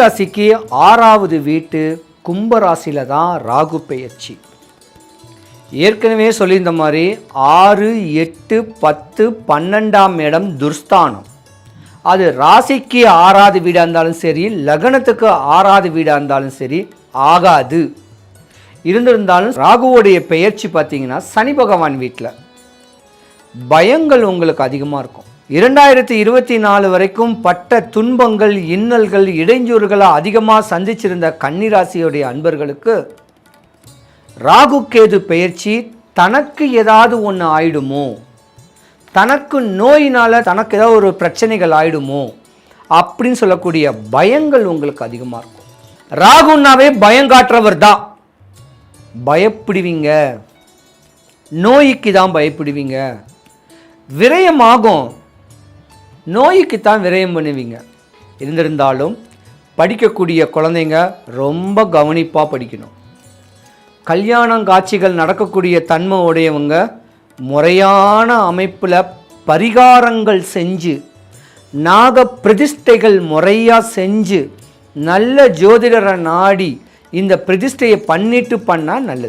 ராசிக்கு ஆறாவது வீட்டு கும்ப தான் ராகு பெயர்ச்சி. ஏற்கனவே சொல்லியிருந்த மாதிரி ஆறு எட்டு பத்து பன்னெண்டாம் இடம் துர்ஸ்தானம். அது ராசிக்கு ஆறாவது வீடாக இருந்தாலும் சரி லக்னத்துக்கு ஆறாவது வீடாக இருந்தாலும் சரி ஆகாது. இருந்திருந்தாலும் ராகுவோடைய பெயர்ச்சி பார்த்தீங்கன்னா சனி பகவான் வீட்டில் பயங்கள் உங்களுக்கு அதிகமாக இருக்கும். இரண்டாயிரத்தி இருபத்தி நாலு வரைக்கும் பட்ட துன்பங்கள் இன்னல்கள் இடைஞ்சூறுகளை அதிகமாக சந்திச்சிருந்த கன்னிராசியுடைய அன்பர்களுக்கு ராகு கேது பெயர்ச்சி தனக்கு ஏதாவது ஒன்று ஆயிடுமோ? தனக்கு நோயினால் தனக்கு ஏதாவது ஒரு பிரச்சனைகள் ஆயிடுமோ? அப்படின்னு சொல்லக்கூடிய பயங்கள் உங்களுக்கு அதிகமாக இருக்கும். ராகுன்னாவே பயங்காற்றவர் தான் பயப்படுவீங்க. நோய்க்கு தான் பயப்படுவீங்க. விரயமாகும். நோய்க்கு தான் விரயம் பண்ணுவீங்க. இருந்திருந்தாலும் படிக்கக்கூடிய குழந்தைங்க ரொம்ப கவனிப்பாக படிக்கணும். கல்யாணம் காட்சிகள் நடக்கக்கூடிய தன்மை உடையவங்க முறையான அமைப்பில் பரிகாரங்கள் செஞ்சு நாக பிரதிஷ்டைகள் முறையாக செஞ்சு நல்ல ஜோதிடரை நாடி இந்த பிரதிஷ்டையை பண்ணிட்டு பண்ணால் நல்லது.